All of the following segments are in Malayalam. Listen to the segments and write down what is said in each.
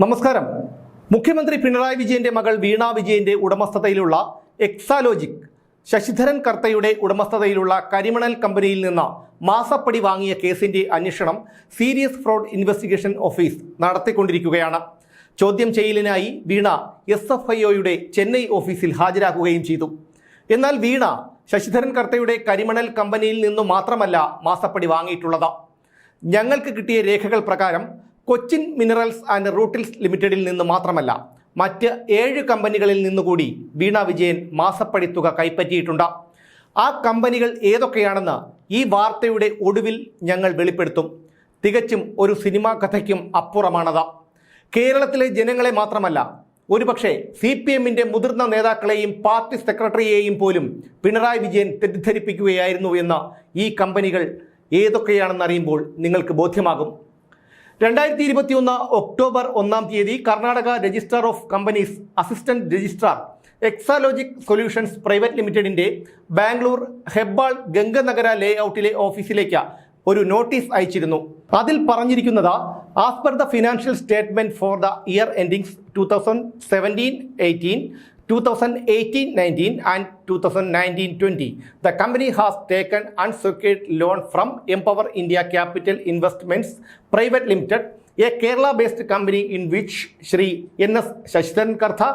നമസ്കാരം. മുഖ്യമന്ത്രി പിണറായി വിജയന്റെ മകൾ വീണ വിജയന്റെ ഉടമസ്ഥതയിലുള്ള എക്സാലോജിക് ശശിധരൻ കർത്തയുടെ ഉടമസ്ഥതയിലുള്ള കരിമണൽ കമ്പനിയിൽ നിന്ന് മാസപ്പടി വാങ്ങിയ കേസിന്റെ അന്വേഷണം സീരിയസ് ഫ്രോഡ് ഇൻവെസ്റ്റിഗേഷൻ ഓഫീസ് നടത്തിക്കൊണ്ടിരിക്കുകയാണ്. ചോദ്യം ചെയ്യലിനായി വീണ എസ് എഫ് ചെന്നൈ ഓഫീസിൽ ഹാജരാക്കുകയും ചെയ്തു. എന്നാൽ വീണ ശശിധരൻ കർത്തയുടെ കരിമണൽ കമ്പനിയിൽ നിന്നു മാത്രമല്ല മാസപ്പടി വാങ്ങിയിട്ടുള്ളത്. ഞങ്ങൾക്ക് കിട്ടിയ രേഖകൾ പ്രകാരം കൊച്ചിൻ മിനറൽസ് ആൻഡ് റൂട്ടിൽസ് ലിമിറ്റഡിൽ നിന്ന് മാത്രമല്ല മറ്റ് ഏഴ് കമ്പനികളിൽ നിന്നുകൂടി വീണ വിജയൻ മാസപ്പടി തുക കൈപ്പറ്റിയിട്ടുണ്ട്. ആ കമ്പനികൾ ഏതൊക്കെയാണെന്ന് ഈ വാർത്തയുടെ ഒടുവിൽ ഞങ്ങൾ വെളിപ്പെടുത്തും. തികച്ചും ഒരു സിനിമാ കഥയ്ക്കും അപ്പുറമാണത്. കേരളത്തിലെ ജനങ്ങളെ മാത്രമല്ല ഒരുപക്ഷെ സി പി എമ്മിന്റെ മുതിർന്ന നേതാക്കളെയും പാർട്ടി സെക്രട്ടറിയെയും പോലും പിണറായി വിജയൻ തെറ്റിദ്ധരിപ്പിക്കുകയായിരുന്നു എന്ന് ഈ കമ്പനികൾ ഏതൊക്കെയാണെന്ന് അറിയുമ്പോൾ നിങ്ങൾക്ക് ബോധ്യമാകും. രണ്ടായിരത്തി ഇരുപത്തിയൊന്ന് ഒക്ടോബർ ഒന്നാം തീയതി Karnataka registrar of companies assistant registrar Exalogic solutions private ലിമിറ്റഡിന്റെ ബാംഗ്ലൂർ ഹെബ്ബാൾ ഗംഗനഗര ലേ ഔട്ടിലെ ഓഫീസിലേക്ക് ഒരു നോട്ടീസ് അയച്ചിരുന്നു. അതിൽ പറഞ്ഞിരിക്കുന്നത് as per the financial statement for the year endings two thousand seventeen eighteen 2018-19 and 2019-20. The company has taken unsecured loan from Empower India Capital Investments Private Limited, a Kerala-based company in which Sri N.S. Shashidharan Kartha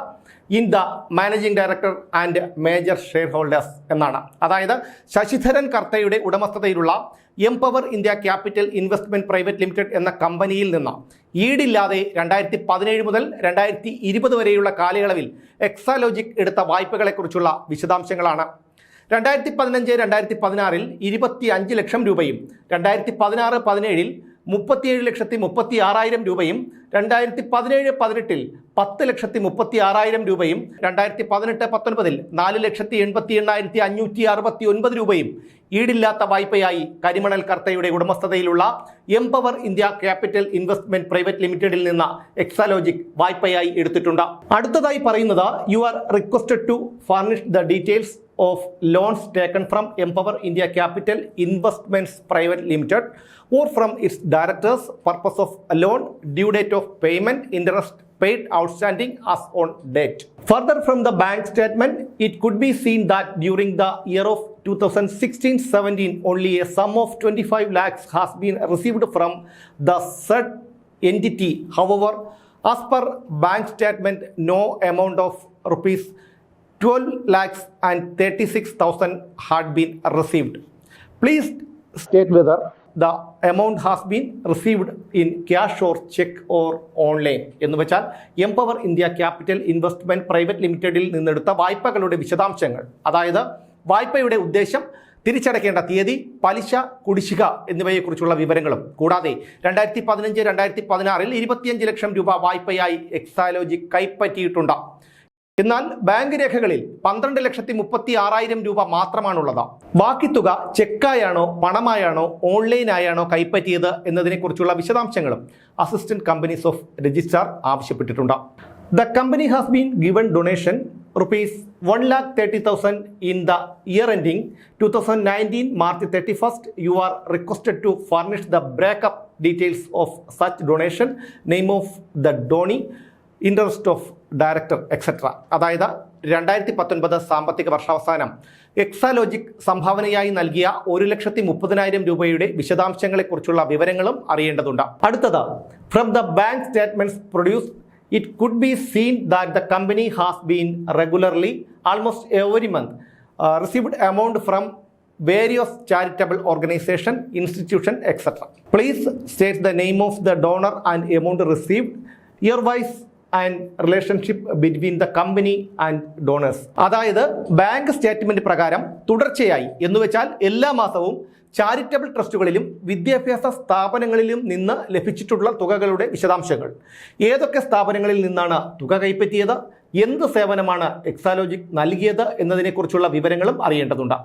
in the managing director and major share holders എന്നാണ് അതായത് ശശിധരൻ കർത്തയുടെ ഉടമസ്ഥതയിലുള്ള Empower India Capital Investment Private Limited എന്ന കമ്പനിയിൽ നിന്ന് ഈടില്ലാതെ രണ്ടായിരത്തി പതിനേഴ് മുതൽ രണ്ടായിരത്തി ഇരുപത് വരെയുള്ള കാലയളവിൽ എക്സാലോജിക് എടുത്ത വായ്പകളെക്കുറിച്ചുള്ള വിശദാംശങ്ങളാണ്. രണ്ടായിരത്തി പതിനഞ്ച് രണ്ടായിരത്തി പതിനാറിൽ ഇരുപത്തി അഞ്ച് ലക്ഷം രൂപയും രണ്ടായിരത്തി പതിനാറ് പതിനേഴിൽ മുപ്പത്തിയേഴ് ലക്ഷത്തി മുപ്പത്തി ആറായിരം രൂപയും രണ്ടായിരത്തി പതിനേഴ് പതിനെട്ടിൽ പത്ത് ലക്ഷത്തി മുപ്പത്തി ആറായിരം രൂപയും രണ്ടായിരത്തി പതിനെട്ട് പത്തൊൻപതിൽ നാല് ലക്ഷത്തി എൺപത്തി എണ്ണായിരത്തി അഞ്ഞൂറ്റി അറുപത്തി ഒൻപത് രൂപയും ഈടില്ലാത്ത വായ്പയായി കരിമണൽ കർത്തയുടെ ഉടമസ്ഥതയിലുള്ള Empower India capital investment private ലിമിറ്റഡിൽ നിന്ന് എക്സാലോജിക് വായ്പയായി എടുത്തിട്ടുണ്ട്. അടുത്തതായി പറയുന്നത് you are requested to furnish the details of loans taken from Empower India capital Investments private limited or from its directors purpose of loan due date of payment interest paid outstanding as on date. Further from the bank statement, it could be seen that during the year of 2016-17 only a sum of 25 lakhs has been received from the said entity. However, as per bank statement, no amount of rupees 12 lakhs and 36,000 had been received. Please state whether the amount has been received in cash or cheque or online എന്ന് വെച്ചാൽ Empower India capital investment private ലിമിറ്റഡിൽ നിന്നെടുത്ത വായ്പകളുടെ വിശദാംശങ്ങൾ. അതായത് വായ്പയുടെ ഉദ്ദേശം തിരിച്ചടയ്ക്കേണ്ട തീയതി പലിശ കുടിശിക എന്നിവയെക്കുറിച്ചുള്ള വിവരങ്ങളും. കൂടാതെ രണ്ടായിരത്തി പതിനഞ്ച് രണ്ടായിരത്തി പതിനാറിൽ ഇരുപത്തിയഞ്ച് ലക്ഷം രൂപ വായ്പയായി എക്സാലോജി കൈപ്പറ്റിയിട്ടുണ്ട്. എന്നാൽ ബാങ്ക് രേഖകളിൽ പന്ത്രണ്ട് ലക്ഷത്തി മുപ്പത്തി ആറായിരം രൂപ മാത്രമാണുള്ളത്. ബാക്കി തുക ചെക്കായാണോ പണമായാണോ ഓൺലൈനായാണോ കൈപ്പറ്റിയത് എന്നതിനെക്കുറിച്ചുള്ള വിശദാംശങ്ങളും അസിസ്റ്റന്റ് കമ്പനീസ് ഓഫ് രജിസ്ട്രാർ ആവശ്യപ്പെട്ടിട്ടുണ്ട്. The company has been given donation rupees one lakh thirty thousand in the year ending two thousand nineteen March thirty first you are requested to furnish the breakup details of such donation name of the donee interest of director etcetera അതായത് രണ്ടായിരത്തി പത്തൊൻപത് സാമ്പത്തിക വർഷാവസാനം എക്സാലോജിക് സംഭാവനയായി നൽകിയ ഒരു ലക്ഷത്തി മുപ്പതിനായിരം രൂപയുടെ വിശദാംശങ്ങളെക്കുറിച്ചുള്ള വിവരങ്ങളും അറിയേണ്ടതുണ്ട്. അടുത്തത് from the bank statements produced it could be seen that the company has been regularly almost every month received amount from various charitable organisation institution etcetera please state the name of the donor and amount received year-wise and relationship between the company and donors അതായത് ബാങ്ക് സ്റ്റേറ്റ്മെന്റ് പ്രകാരം തുടർച്ചയായി എന്നുവെച്ചാൽ എല്ലാ മാസവും ചാരിറ്റബിൾ ട്രസ്റ്റുകളിലും വിദ്യാഭ്യാസ സ്ഥാപനങ്ങളിലും നിന്ന് ലഭിച്ചിട്ടുള്ള തുകകളുടെ വിശദാംശങ്ങൾ. ഏതൊക്കെ സ്ഥാപനങ്ങളിൽ നിന്നാണ് തുക കൈപ്പറ്റിയത്? എന്ത് സേവനമാണ് എക്സാലോജിക് നൽകിയത് എന്നതിനെക്കുറിച്ചുള്ള വിവരങ്ങളും അറിയേണ്ടതുണ്ട്.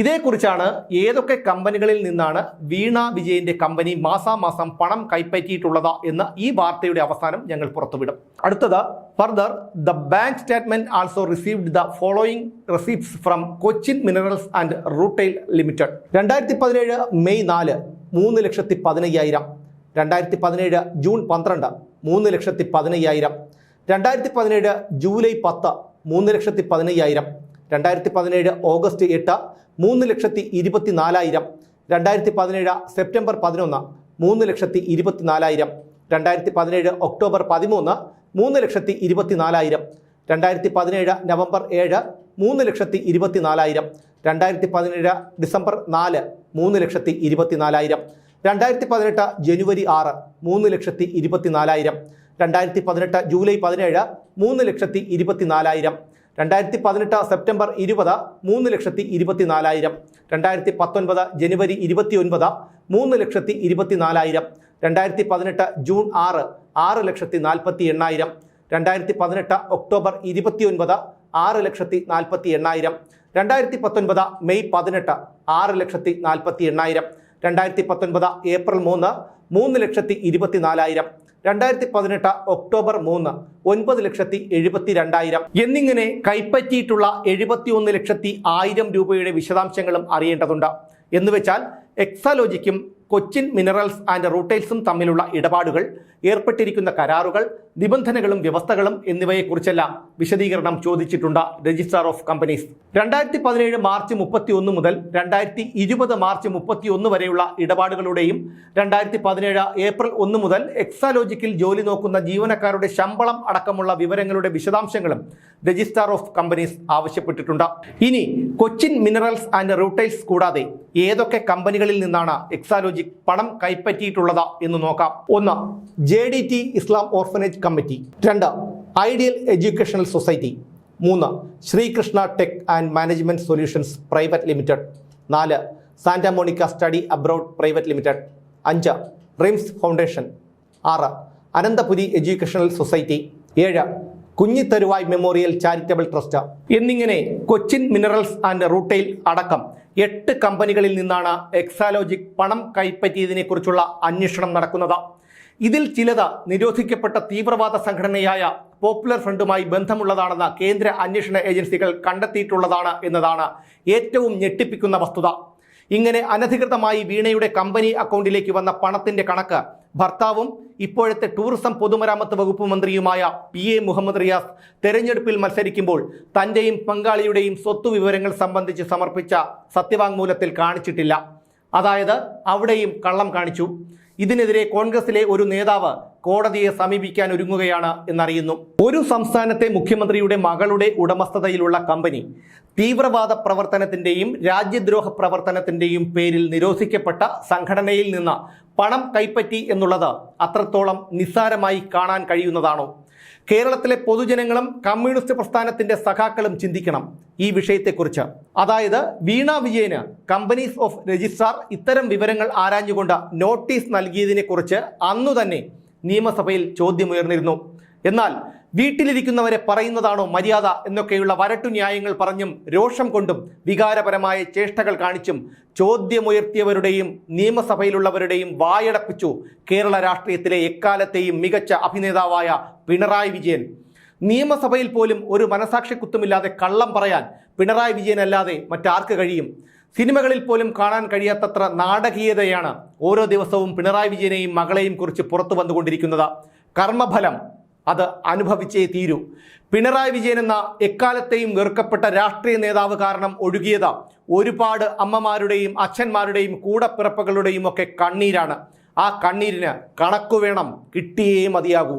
ഇതേക്കുറിച്ചാണ് ഏതൊക്കെ കമ്പനികളിൽ നിന്നാണ് വീണ വിജയന്റെ കമ്പനി മാസാമാസം പണം കൈപ്പറ്റിയിട്ടുള്ളത് എന്ന് ഈ വാർത്തയുടെ അവസാനം ഞങ്ങൾ പുറത്തുവിടും. അടുത്തത് further the bank statement also received the following receipts from Cochin minerals and rutile limited രണ്ടായിരത്തി പതിനേഴ് മെയ് നാല് മൂന്ന് ലക്ഷത്തി പതിനയ്യായിരം. രണ്ടായിരത്തി പതിനേഴ് ജൂൺ പന്ത്രണ്ട് മൂന്ന് ലക്ഷത്തി പതിനയ്യായിരം. രണ്ടായിരത്തി പതിനേഴ് ജൂലൈ പത്ത് മൂന്ന് ലക്ഷത്തി പതിനയ്യായിരം. രണ്ടായിരത്തി പതിനേഴ് ഓഗസ്റ്റ് എട്ട് മൂന്ന് ലക്ഷത്തി ഇരുപത്തി നാലായിരം രണ്ടായിരത്തി പതിനേഴ് സെപ്റ്റംബർ പതിനൊന്ന് മൂന്ന് ലക്ഷത്തി ഇരുപത്തി നാലായിരം രണ്ടായിരത്തി പതിനേഴ് ഒക്ടോബർ പതിമൂന്ന് മൂന്ന് ലക്ഷത്തി ഇരുപത്തി നാലായിരം രണ്ടായിരത്തി പതിനേഴ് നവംബർ ഏഴ് മൂന്ന് ലക്ഷത്തി ഇരുപത്തി നാലായിരം രണ്ടായിരത്തി പതിനേഴ് ഡിസംബർ നാല് മൂന്ന് ലക്ഷത്തി ഇരുപത്തി നാലായിരം രണ്ടായിരത്തി പതിനെട്ട് ജനുവരി ആറ് മൂന്ന് ലക്ഷത്തി ഇരുപത്തി നാലായിരം രണ്ടായിരത്തി പതിനെട്ട് ജൂലൈ പതിനേഴ് മൂന്ന് ലക്ഷത്തി ഇരുപത്തി നാലായിരം രണ്ടായിരത്തി പതിനെട്ട് സെപ്റ്റംബർ ഇരുപത് മൂന്ന് ലക്ഷത്തി ഇരുപത്തി നാലായിരം രണ്ടായിരത്തി പത്തൊൻപത് ജനുവരി ഇരുപത്തി ഒൻപത് മൂന്ന് ലക്ഷത്തി ഇരുപത്തി നാലായിരം രണ്ടായിരത്തി പതിനെട്ട് ജൂൺ ആറ് ആറ് ലക്ഷത്തി നാൽപ്പത്തി എണ്ണായിരം രണ്ടായിരത്തി പതിനെട്ട് ഒക്ടോബർ ഇരുപത്തി ഒൻപത് ആറ് ലക്ഷത്തി നാൽപ്പത്തി എണ്ണായിരം രണ്ടായിരത്തി പത്തൊൻപത് മെയ് പതിനെട്ട് ആറ് ലക്ഷത്തി നാൽപ്പത്തി എണ്ണായിരം രണ്ടായിരത്തി പത്തൊൻപത് ഏപ്രിൽ മൂന്ന് മൂന്ന് ലക്ഷത്തി ഇരുപത്തി നാലായിരം രണ്ടായിരത്തി പതിനെട്ട് ഒക്ടോബർ മൂന്ന് ഒൻപത് ലക്ഷത്തി എഴുപത്തി രണ്ടായിരം എന്നിങ്ങനെ കൈപ്പറ്റിയിട്ടുള്ള എഴുപത്തി ഒന്ന് ലക്ഷത്തി ആയിരം രൂപയുടെ വിശദാംശങ്ങളും അറിയേണ്ടതുണ്ട്. എന്നുവെച്ചാൽ എക്സാലോജിക്കും കൊച്ചിൻ മിനറൽസ് ആൻഡ് റൂട്ടൈൽസും തമ്മിലുള്ള ഇടപാടുകൾ ഏർപ്പെട്ടിരിക്കുന്ന കരാറുകൾ നിബന്ധനകളും വ്യവസ്ഥകളും എന്നിവയെക്കുറിച്ചെല്ലാം വിശദീകരണം ചോദിച്ചിട്ടുണ്ട് രജിസ്ട്രാർ ഓഫ് കമ്പനീസ്. രണ്ടായിരത്തി പതിനേഴ് മാർച്ച് മുപ്പത്തി ഒന്ന് മുതൽ രണ്ടായിരത്തി ഇരുപത് മാർച്ച് മുപ്പത്തി ഒന്ന് വരെയുള്ള ഇടപാടുകളുടെയും രണ്ടായിരത്തി പതിനേഴ് ഏപ്രിൽ ഒന്ന് മുതൽ എക്സാലോജിക്കിൽ ജോലി നോക്കുന്ന ജീവനക്കാരുടെ ശമ്പളം അടക്കമുള്ള വിവരങ്ങളുടെ വിശദാംശങ്ങളും രജിസ്ട്രാർ ഓഫ് കമ്പനീസ് ആവശ്യപ്പെട്ടിട്ടുണ്ട്. ഇനി കൊച്ചിൻ മിനറൽസ് ആൻഡ് റൂട്ടൈൽസ് കൂടാതെ ഏതൊക്കെ കമ്പനികളിൽ നിന്നാണ് എക്സാലോജിക് പണം കൈപ്പറ്റിയിട്ടുള്ളത് എന്ന് നോക്കാം. ഒന്ന് J D T Islam orphanage committee. രണ്ട് ഐഡിയൽ എഡ്യൂക്കേഷണൽ സൊസൈറ്റി. മൂന്ന് Srikrishna tech and management solutions private limited. നാല് Santa Monica study abroad private limited. അഞ്ച് റിംസ് ഫൗണ്ടേഷൻ. ആറ് അനന്തപുരി എഡ്യൂക്കേഷണൽ സൊസൈറ്റി. ഏഴ് കുഞ്ഞിത്തരുവായ് മെമ്മോറിയൽ ചാരിറ്റബിൾ ട്രസ്റ്റ്. എന്നിങ്ങനെ കൊച്ചിൻ മിനറൽസ് ആൻഡ് റൂട്ടൈൽ അടക്കം എട്ട് കമ്പനികളിൽ നിന്നാണ് എക്സാലോജിക് പണം കൈപ്പറ്റിയതിനെക്കുറിച്ചുള്ള അന്വേഷണം നടക്കുന്നത്. ഇതിൽ ചിലത് നിരോധിക്കപ്പെട്ട തീവ്രവാദ സംഘടനയായ പോപ്പുലർ ഫ്രണ്ടുമായി ബന്ധമുള്ളതാണെന്ന് കേന്ദ്ര അന്വേഷണ ഏജൻസികൾ കണ്ടെത്തിയിട്ടുള്ളതാണ് എന്നതാണ് ഏറ്റവും ഞെട്ടിപ്പിക്കുന്ന വസ്തുത. ഇങ്ങനെ അനധികൃതമായി വീണയുടെ കമ്പനി അക്കൗണ്ടിലേക്ക് വന്ന പണത്തിന്റെ കണക്ക് ഭർത്താവും ഇപ്പോഴത്തെ ടൂറിസം പൊതുമരാമത്ത് വകുപ്പ് മന്ത്രിയുമായ പി എ മുഹമ്മദ് റിയാസ് തെരഞ്ഞെടുപ്പിൽ മത്സരിക്കുമ്പോൾ തന്റെയും പങ്കാളിയുടെയും സ്വത്ത് വിവരങ്ങൾ സംബന്ധിച്ച് സമർപ്പിച്ച സത്യവാങ്മൂലത്തിൽ കാണിച്ചിട്ടില്ല. അതായത് അവിടെയും കള്ളം കാണിച്ചു. ഇതിനെതിരെ കോൺഗ്രസിലെ ഒരു നേതാവ് കോടതിയെ സമീപിക്കാൻ ഒരുങ്ങുകയാണ് എന്നറിയുന്നു. ഒരു സംസ്ഥാനത്തെ മുഖ്യമന്ത്രിയുടെ മകളുടെ ഉടമസ്ഥതയിലുള്ള കമ്പനി തീവ്രവാദ പ്രവർത്തനത്തിന്റെയും രാജ്യദ്രോഹ പ്രവർത്തനത്തിന്റെയും പേരിൽ നിരോധിക്കപ്പെട്ട സംഘടനയിൽ നിന്ന് പണം കൈപ്പറ്റി എന്നുള്ളത് അത്രത്തോളം നിസ്സാരമായി കാണാൻ കഴിയുന്നതാണോ? കേരളത്തിലെ പൊതുജനങ്ങളും കമ്മ്യൂണിസ്റ്റ് പ്രസ്ഥാനത്തിന്റെ സഖാക്കളും ചിന്തിക്കണം ഈ വിഷയത്തെക്കുറിച്ച്. അതായത് വീണ വിജയന് കമ്പനീസ് ഓഫ് രജിസ്ട്രാർ ഇത്തരം വിവരങ്ങൾ ആരാഞ്ഞുകൊണ്ട് നോട്ടീസ് നൽകിയതിനെക്കുറിച്ച് അന്നു തന്നെ നിയമസഭയിൽ ചോദ്യമുയർന്നിരുന്നു. എന്നാൽ വീട്ടിലിരിക്കുന്നവരെ പറയുന്നതാണോ മര്യാദ എന്നൊക്കെയുള്ള വരട്ടു ന്യായങ്ങൾ പറഞ്ഞും രോഷം കൊണ്ടും വികാരപരമായ ചേഷ്ടകൾ കാണിച്ചും ചോദ്യമുയർത്തിയവരുടെയും നിയമസഭയിലുള്ളവരുടെയും വായടപ്പിച്ചു കേരള രാഷ്ട്രീയത്തിലെ എക്കാലത്തെയും മികച്ച അഭിനേതാവായ പിണറായി വിജയൻ. നിയമസഭയിൽ പോലും ഒരു മനസാക്ഷിക്കുത്തുമില്ലാതെ കള്ളം പറയാൻ പിണറായി വിജയനല്ലാതെ മറ്റാർക്ക് കഴിയും? സിനിമകളിൽ പോലും കാണാൻ കഴിയാത്തത്ര നാടകീയതയാണ് ഓരോ ദിവസവും പിണറായി വിജയനെയും മകളെയും കുറിച്ച് പുറത്തു വന്നുകൊണ്ടിരിക്കുന്നത്. കർമ്മഫലം അത് അനുഭവിച്ചേ തീരൂ. പിണറായി വിജയൻ എന്ന എക്കാലത്തെയും വെറുക്കപ്പെട്ട രാഷ്ട്രീയ നേതാവ് കാരണം ഒഴുകിയത് ഒരുപാട് അമ്മമാരുടെയും അച്ഛന്മാരുടെയും കൂടപ്പിറപ്പുകളുടെയും ഒക്കെ കണ്ണീരാണ്. ആ കണ്ണീരിന് കണക്കു വേണം കിട്ടിയേ മതിയാകൂ.